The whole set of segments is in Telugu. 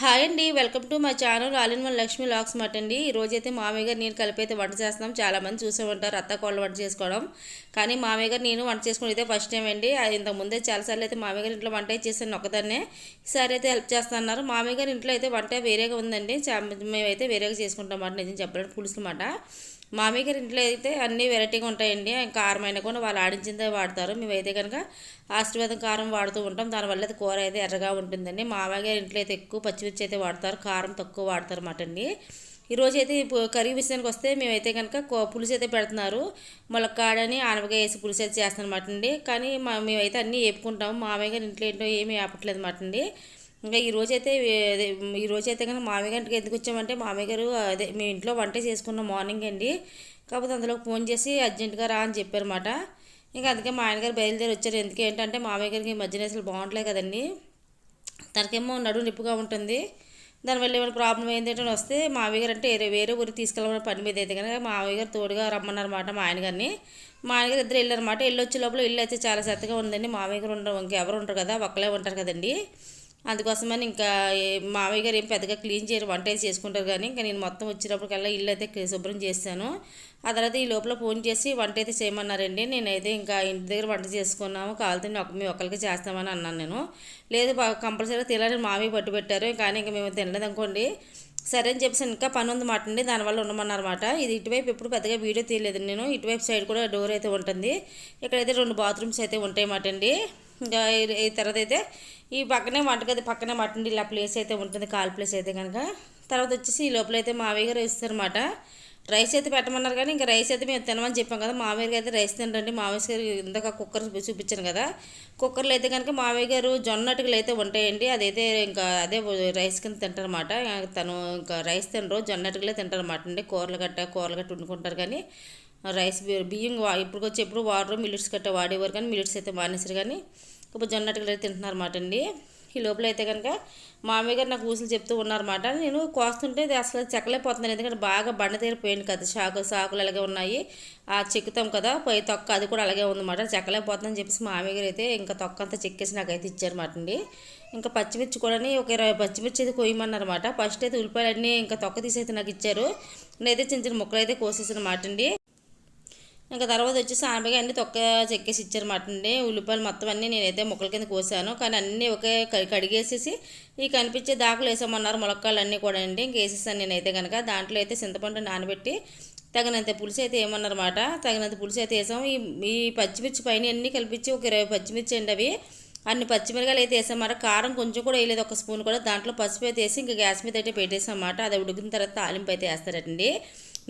హాయ్ అండి welcome to my channel all in one Lakshmi lakhs మట్ అండి. ఈరోజైతే మామయ్య గారు నేను కలిపి అయితే వంట చేస్తున్నాం. చాలామంది చూసే ఉంటారు అత్త కోళ్ళు వంట చేసుకోవడం. కానీ మామయ్య గారు నేను వంట చేసుకుని అయితే ఫస్ట్ టైం అండి. అది ఇంతకు చాలాసార్లు అయితే మామయ్య గారు ఇంట్లో వంట అయితే చేశాను ఒక్కదాన్నే. ఈసారి అయితే హెల్ప్ చేస్తున్నారు మామయ్య గారు ఇంట్లో అయితే వంట వేరేగా ఉందండి. చా- మేమైతే వేరేగా చేసుకుంటాం అన్నమాట నిజం చెప్పడానికి పులుసు మాట మామయ్య గారి ఇంట్లో అయితే అన్నీ వెరైటీగా ఉంటాయండి. కారమైన కూడా వాళ్ళు ఆడించిందే వాడతారు. మేమైతే కనుక ఆశీర్వాదం కారం వాడుతూ ఉంటాం. దానివల్ల అయితే కూర అయితే ఎర్రగా ఉంటుందండి. మామయ్య గారి ఇంట్లో అయితే ఎక్కువ పచ్చిమిర్చి అయితే వాడతారు. కారం తక్కువ వాడతారు అన్నమాట అండి. ఈరోజు అయితే కర్రీ విషయానికి వస్తే మేమైతే కనుక పులుసు అయితే పెడుతున్నారు. ములక్కాడని ఆనపకాయ వేసి పులుసు అయితే చేస్తాను అనమాట అండి. కానీ మా మేమైతే అన్నీ వేపుకుంటాము మామయ్య గారి ఇంట్లో ఏంటో ఏమీ వేపట్లేదు అనమాట అండి. ఇంకా ఈ ఈరోజైతే కానీ ఈ మామయ్య గారికి ఎందుకు వచ్చామంటే మామయ్య గారు అదే మీ ఇంట్లో వంట చేసుకున్న మార్నింగ్ అండి. కాకపోతే అందులో ఫోన్ చేసి అర్జెంటుగా రా అని చెప్పారన్నమాట. ఇంకా అందుకే మా ఆయన గారు బయలుదేరి వచ్చారు. ఎందుకు ఏంటంటే మామయ్య గారికి ఈ మధ్యన అసలు బాగుంటలే కదండి. తనకేమో నడుము నిప్పుగా ఉంటుంది. దానివల్ల ఏమైనా ప్రాబ్లం ఏంటంటే వస్తే మామయ్య గారు అంటే వేరే వేరే ఊరికి తీసుకెళ్ళమని పని మీద అయితే కనుక మామయ్య గారు తోడుగా రమ్మన్నారన్నమాట మా ఆయన గారిని. మా ఆయన గారు ఇద్దరు వెళ్ళారన్నమాట. వెళ్ళి వచ్చే లోపల ఇల్లు అయితే చాలా చెత్తగా ఉందండి. మామయ్య గారు ఉండరు ఇంకెవరు ఉంటారు కదా ఒక్కలే ఉంటారు కదండి. అందుకోసమని ఇంకా మామయ్య గారు ఏం పెద్దగా క్లీన్ చేయరు వంట అయితే చేసుకుంటారు కానీ ఇంకా నేను మొత్తం వచ్చినప్పటికల్లా ఇల్లు అయితే శుభ్రం చేశాను ఆ తర్వాత ఈ లోపల ఫోన్ చేసి వంట అయితే చేయమన్నారండి. నేనైతే ఇంకా ఇంటి దగ్గర వంట చేసుకున్నాము కావాలంటే ఒక మీ ఒక్కరికి చేస్తామని అన్నాను నేను. లేదు కంపల్సరీగా తినాలని మామయ్య పట్టు పెట్టారు. కానీ ఇంకా మేము తినలేదు అనుకోండి. సరే అని చెప్పేసి ఇంకా పని ఉంది అండి దానివల్ల ఉండమన్నారన్నమాట. ఇది ఇటువైపు ఎప్పుడు పెద్దగా వీడియో తీయలేదు నేను. ఇటువైపు సైడ్ కూడా డోర్ అయితే ఉంటుంది. ఇక్కడైతే రెండు బాత్రూమ్స్ అయితే ఉంటాయి మాట అండి. ఈ- తర్వాత అయితే ఈ పక్కనే వంటగది పక్కనే మటండి ఇలా ప్లేస్ అయితే ఉంటుంది కాల్ ప్లేస్ అయితే కనుక. తర్వాత వచ్చేసి ఈ లోపల అయితే మావయ్య గారు ఇస్తారన్నమాట రైస్ అయితే పెట్టమన్నారు కానీ ఇంకా రైస్ అయితే మేము తినమని చెప్పాం కదా మావయ్య గారు అయితే రైస్ తినరండి. మావయ్య గారు ఇందాక కుక్కర్ చూపించాను కదా. కుక్కర్లో అయితే కనుక మావయ్య గారు జొన్న అటుకులు అయితే ఉంటాయండి. అదైతే ఇంకా అదే రైస్ కింద తింటారన్నమాట. తను ఇంకా రైస్ తినరు జొన్న అటుకులే తింటారన్నమాట అండి. కూరలు గట్ట కూరలు గట్ట వండుకుంటారు కానీ రైస్ బియ్యం వా- ఇప్పుడు వచ్చి ఎప్పుడు వాడరు మిల్లెట్స్ గట్ట వాడేవారు కానీ మిల్లెట్స్ అయితే మానేసారు కానీ ఇప్పుడు జొన్న అటుకులు అయితే తింటున్నారు అండి. ఈ లోపల అయితే కనుక మామయ్య గారు నాకు ఊసులు చెప్తూ ఉన్నారన్నమాట. నేను కోస్తుంటే ఇది అసలు చెక్కలేకపోతున్నాను. ఎందుకంటే బాగా బండ తీరిపోయింది కదా. సాకు సాకులు అలాగే ఉన్నాయి. ఆ చెక్కుతాం కదా. పై తొక్క అది కూడా అలాగే ఉందన్నమాట. చెక్కలేకపోతుందని చెప్పేసి మామయ్య గారు అయితే ఇంకా తొక్క అంతా చెక్కేసి నాకైతే ఇచ్చారన్నమాట అండి. ఇంకా పచ్చిమిర్చి కూడా ఒక ఇరవై పచ్చిమిర్చి అయితే కొయ్యమన్నారన్నమాట. ఫస్ట్ అయితే ఉల్లిపాయలన్నీ ఇంకా తొక్క తీసి అయితే నాకు ఇచ్చారు. నేనైతే చిన్న చిన్న ముక్కలు అయితే కోసేసిన మాట అండి. ఇంకా తర్వాత వచ్చేసి ఆనపకాయ అన్ని తొక్క చెక్కేసి ఇచ్చారన్నమాట అండి. ఉల్లిపాయలు మొత్తం అన్నీ నేనైతే ముక్కల కింద కోసాను. కానీ అన్నీ ఒకే క- కడిగేసేసి ఈ కనిపించే దాకలు వేసామన్నారు ములక్కాయలు అన్నీ కూడా అండి. ఇంక వేసేసాను నేనైతే కనుక దాంట్లో అయితే చింతపండు నానబెట్టి తగినంత పులుసు అయితే వేయమన్నారన్నమాట తగినంత పులుసు అయితే వేసాం ఈ ఈ పచ్చిమిర్చి పైన అన్నీ కలిపించి ఒక ఇరవై పచ్చిమిర్చి అండి అవి. అన్ని పచ్చిమిరకాయలు అయితే వేసామన్నమాట కారం కొంచెం కూడా వేయలేదు. ఒక స్పూన్ కూడా. దాంట్లో పసుపు అయితే వేసి ఇంకా గ్యాస్ మీద అయితే పెట్టేసాం అది ఉడికిన తర్వాత తాలింపు అయితే వేస్తారండి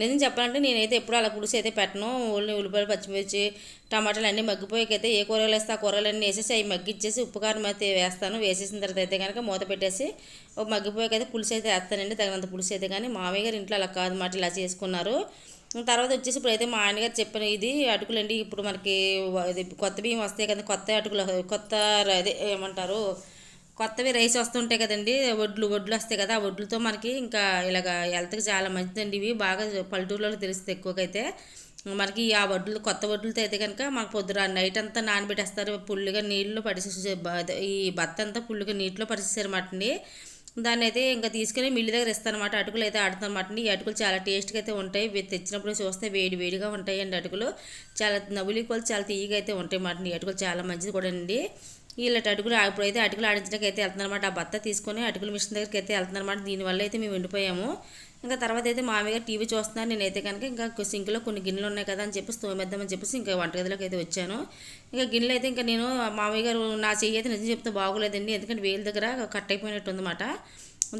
నిజం చెప్పాలంటే నేనైతే ఎప్పుడు అలా పులుసు అయితే పెట్టను. ఓన్లీ ఉల్లిపాయలు పచ్చిమిర్చి టమాటాలు అన్నీ మగ్గిపోయాకైతే ఏ కూరగాయలు వేస్తే ఆ కూరగాయలన్నీ వేసేసి అవి మగ్గిచ్చేసి ఉప్పు కారం అయితే వేస్తాను. వేసేసిన తర్వాత అయితే కనుక మూత పెట్టేసి ఒక మగ్గిపోయాకైతే పులుసు అయితే వేస్తానండి. తగినంత పులుసు అయితే కానీ మామయ్య గారు ఇంట్లో అలా కాదు మాట ఇలా చేసుకున్నారు. తర్వాత వచ్చేసి ఇప్పుడు అయితే మా ఆయనగారు చెప్పిన ఇది అటుకులండి. ఇప్పుడు మనకి ఇది కొత్త బియ్యం వస్తాయి కదా కొత్త అటుకులు కొత్త అదే ఏమంటారు కొత్తవి రైస్ వస్తుంటాయి కదండి వడ్లు వడ్లు వస్తాయి కదా ఆ వడ్లతో మనకి ఇంకా ఇలాగ హెల్త్కి చాలా మంచిదండి. ఇవి బాగా పల్లెటూరులో తెలుస్తుంది ఎక్కువగా అయితే మనకి ఆ వడ్లు కొత్త వడ్లతో అయితే కనుక మనకు పొద్దున నైట్ అంతా నానబెట్టేస్తారు. పుల్లుగా నీళ్ళు పడిసేసి ఈ బత్త అంతా పుల్లుగా నీటిలో పడిసేసారన్నమాట అండి. దాన్ని అయితే ఇంకా తీసుకుని మిల్లు దగ్గర ఇస్తానమాట అటుకులు అయితే ఆడుతానమాట ఈ అటుకులు చాలా టేస్ట్గా అయితే ఉంటాయి. తెచ్చినప్పుడు చూస్తే వేడి వేడిగా ఉంటాయండి అటుకులు. చాలా నవ్వులి కొలు చాలా తీయగా అయితే ఉంటాయి మాట ఈ అటుకులు చాలా మంచిది కూడా అండి వీళ్ళ అటుకులు ఇప్పుడైతే అటుకులు ఆడించడానికి అయితే వెళ్తున్నారన్నమాట. ఆ బత్త తీసుకొని అటుకుల మిషన్ దగ్గరికి అయితే వెళ్తున్నారన్నమాట. దీనివల్ల అయితే మేము ఎండిపోయాము ఇంకా తర్వాత అయితే మామయ్య టీవీ చూస్తున్నాను నేనైతే కనుక ఇంకా సింక్లో కొన్ని గిన్నెలు ఉన్నాయి కదా అని చెప్పి తోమేద్దామని చెప్పేసి ఇంకా వంటగదిలోకి అయితే వచ్చాను. ఇంకా గిన్నెలు అయితే ఇంకా నేను మామయ్య గారు నా చెయ్యి అయితే నిజం చెప్తే బాగోలేదండి. ఎందుకంటే వేలు దగ్గర కట్ అయిపోయినట్టు ఉందన్నమాట.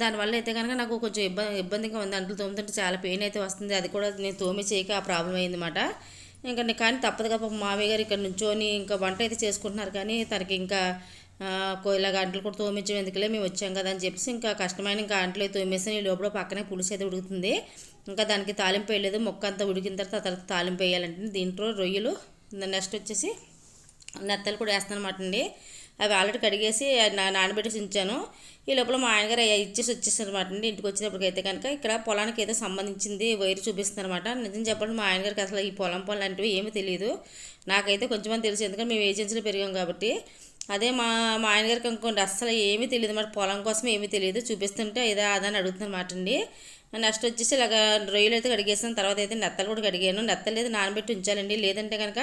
దానివల్ల అయితే కనుక నాకు కొంచెం ఇబ్బంది ఇబ్బందిగా ఉంది. అంటలు తోముతుంటే చాలా పెయిన్ అయితే వస్తుంది. అది కూడా నేను తోమే చేయక ఆ ప్రాబ్లం అయిందన్నమాట. ఇంకా కానీ తప్పదు కదా పాపం మామయ్య గారు ఇక్కడ నుంచోని ఇంకా వంట అయితే చేసుకుంటున్నారు కానీ తనకి ఇంకా ఇలా గంటలు కూడా తోమించడం ఎందుకులే మేము వచ్చాం కదా అని చెప్పేసి ఇంకా కష్టమైన ఇంకా గంటలు అయితే తోమేసి ఈ లోపల పక్కనే పులుసు అయితే ఉడుకుతుంది. ఇంకా దానికి తాలింపు వేయలేదు మొక్క అంతా ఉడికిన తర్వాత తర్వాత తాలింపు వేయాలంటే దీంట్లో రొయ్యలు నెక్స్ట్ వచ్చేసి నెత్తలు కూడా వేస్తాను అనమాట అండి. అవి ఆల్రెడీ కడిగేసి నానబెట్టేసి ఉంచాను. ఈ లోపల మా ఆయనగారు ఇచ్చేసి వచ్చేసారు అనమాట అండి ఇంటికి వచ్చినప్పటికైతే కనుక ఇక్కడ పొలానికి ఏదో సంబంధించింది వైరు చూపిస్తుంది అనమాట నిజం చెప్పండి మా ఆయనగారికి అసలు ఈ పొలం పనులు లాంటివి ఏమీ తెలియదు నాకైతే కొంచెం తెలుసు. ఎందుకంటే మేము ఏజెన్సీలో పెరిగాం కాబట్టి. అదే మా మా ఆయన గారికి అనుకోండి అస్సలు ఏమీ తెలియదు మరి పొలం కోసం ఏమీ తెలియదు చూపిస్తుంటే ఇదా అదని అడుగుతున్నమాట అండి. నెక్స్ట్ వచ్చేసి ఇలాగ రొయ్యలు అయితే కడిగేసాను. తర్వాత అయితే నెత్తలు కూడా కడిగాను. నెత్తలు అయితే నానబెట్టి ఉంచాలండి. లేదంటే కనుక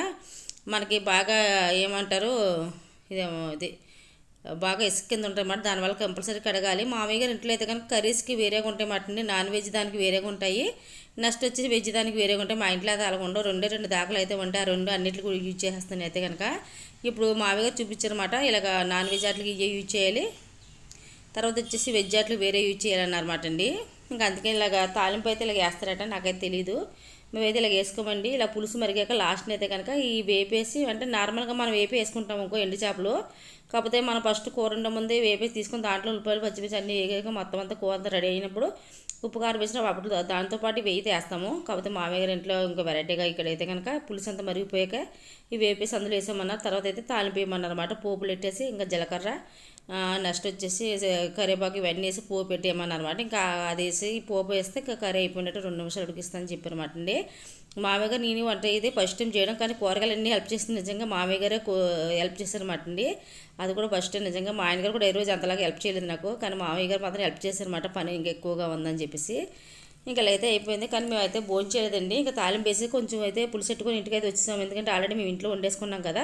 మనకి బాగా ఏమంటారు ఇదేమో ఇది. బాగా ఇసుక కింద ఉంటాయి దానివల్ల కంపల్సరీ కడగాలి. మామయ్య గారు ఇంట్లో అయితే కనుక కర్రీస్కి వేరేగా ఉంటాయి మాట అండి. నాన్ వెజ్ దానికి వేరేగా ఉంటాయి. నెక్స్ట్ వచ్చి వెజ్ దానికి వేరేగా ఉంటాయి. మా ఇంట్లో అయితే అలా ఉండవు. రెండే రెండు దాఖలు అయితే ఉంటాయి. ఆ రెండు అన్నిటికి కూడా యూజ్ చేసేస్తాను అయితే కనుక. ఇప్పుడు మామయ్య గారు చూపించారన్నమాట. ఇలాగ నాన్ వెజ్ అట్లకి ఇవే యూజ్ చేయాలి. తర్వాత వచ్చేసి వెజ్ అట్లు వేరే యూజ్ చేయాలన్నమాట అండి. ఇంకా అందుకే ఇలాగ తాలింపు అయితే ఇలాగ వేస్తారట. నాకైతే తెలీదు. మేమైతే ఇలా వేసుకోమండి. ఇలా పులుసు మరిగాక లాస్ట్ని అయితే కనుక ఈ వేపేసి అంటే నార్మల్గా మనం వేపి వేసుకుంటాం ఇంకో ఎండు చేపలు. కాకపోతే మనం ఫస్ట్ కూర ఉండే ముందే వేపేసి తీసుకుని దాంట్లో ఉల్లిపాయలు పచ్చిమిర్చి అన్నీ వేగాక మొత్తం అంతా కూర అంతా రెడీ అయినప్పుడు ఉప్పు కారం వేసిన అప్పుడు దాంతోపాటు వెయ్యి వేస్తాము కాకపోతే మామయ్య గారి ఇంట్లో ఇంకా వెరైటీగా ఇక్కడైతే కనుక పులుసు అంతా మరిగిపోయాక ఇవి వేపేసి అందులో వేసామన్నారు తర్వాత అయితే తాలింపు వేయమన్నారు అనమాట పోపులు పెట్టేసి ఇంకా జీలకర్ర నెక్స్ట్ వచ్చేసి కరివేపాకు ఇవన్నీ వేసి పోపు పెట్టేయమన్నారు అనమాట ఇంకా అది వేసి పోపు వేస్తే ఇంకా కర్రీ అయిపోయినట్టు రెండు నిమిషాలు ఉడికిస్తానని చెప్పారన్నమాట అండి. మామయ్య గారు నేను వంట ఇది ఫస్ట్ టైం చేయడం కానీ కూరగాయలు అన్నీ హెల్ప్ చేస్తుంది నిజంగా మామయ్య గారే హెల్ప్ చేశారన్నమాట అండి. అది కూడా ఫస్ట్ టైం నిజంగా మా ఆయన గారు కూడా ఏ రోజు అంతలాగా హెల్ప్ చేయలేదు నాకు కానీ మామయ్య గారు మాత్రం హెల్ప్ చేశారన్నమాట పని ఇంకా ఎక్కువగా ఉందని చెప్పేసి. ఇంకా అయితే అయిపోయింది కానీ మేమైతే భోజనం చేయలేదండి. ఇంకా తాలింపు వేసి కొంచెం అయితే పులిసెట్టుకొని ఇంటికి అయితే వచ్చేసాం ఎందుకంటే ఆల్రెడీ మేము ఇంట్లో వండేసుకున్నాం కదా.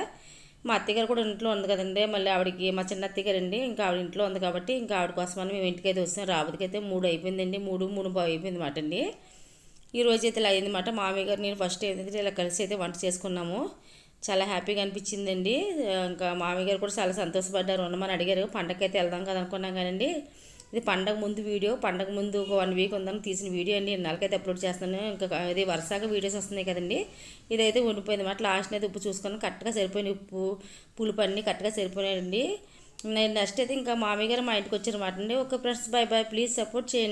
మా అత్తగారు కూడా ఇంట్లో ఉంది కదండి. మళ్ళీ ఆవిడకి మా చిన్న అత్తగారు అండి ఇంకా ఆవిడ ఇంట్లో ఉంది కాబట్టి ఇంకా ఆవిడ కోసమని మేము ఇంటికి అయితే వచ్చాం రాబోతుకైతే మూడు అయిపోయిందండి. మూడు మూడు అయిపోయింది మాట అండి. ఈ రోజు అయితే ఇలా అయిందన్నమాట. మామయ్య గారు నేను ఫస్ట్ ఏంటంటే ఇలా కలిసి అయితే వంట చేసుకున్నాము చాలా హ్యాపీగా అనిపించిందండి. ఇంకా మామయ్య గారు కూడా చాలా సంతోషపడ్డారు. ఉండమని అడిగారు పండగకైతే వెళ్దాం కదా అనుకున్నాం కానీ ఇది పండగ ముందు వీడియో పండగ ముందు ఒక వన్ వీక్ ఉందని తీసిన వీడియో అండి. నెలకైతే అప్లోడ్ చేస్తాను ఇంకా ఇది వరుసగా వీడియోస్ వస్తున్నాయి కదండి. ఇదైతే ఉండిపోయింది మాట లాస్ట్ అయితే ఉప్పు చూసుకొని కరెక్ట్గా సరిపోయిన ఉప్పు పులుపు అన్నీ కరెక్ట్గా సరిపోయాయండి నేను నెక్స్ట్ అయితే ఇంకా మామయ్య గారు మా ఇంటికి వచ్చారన్నమాట అండి. ఒక friends bye bye please support చేయండి.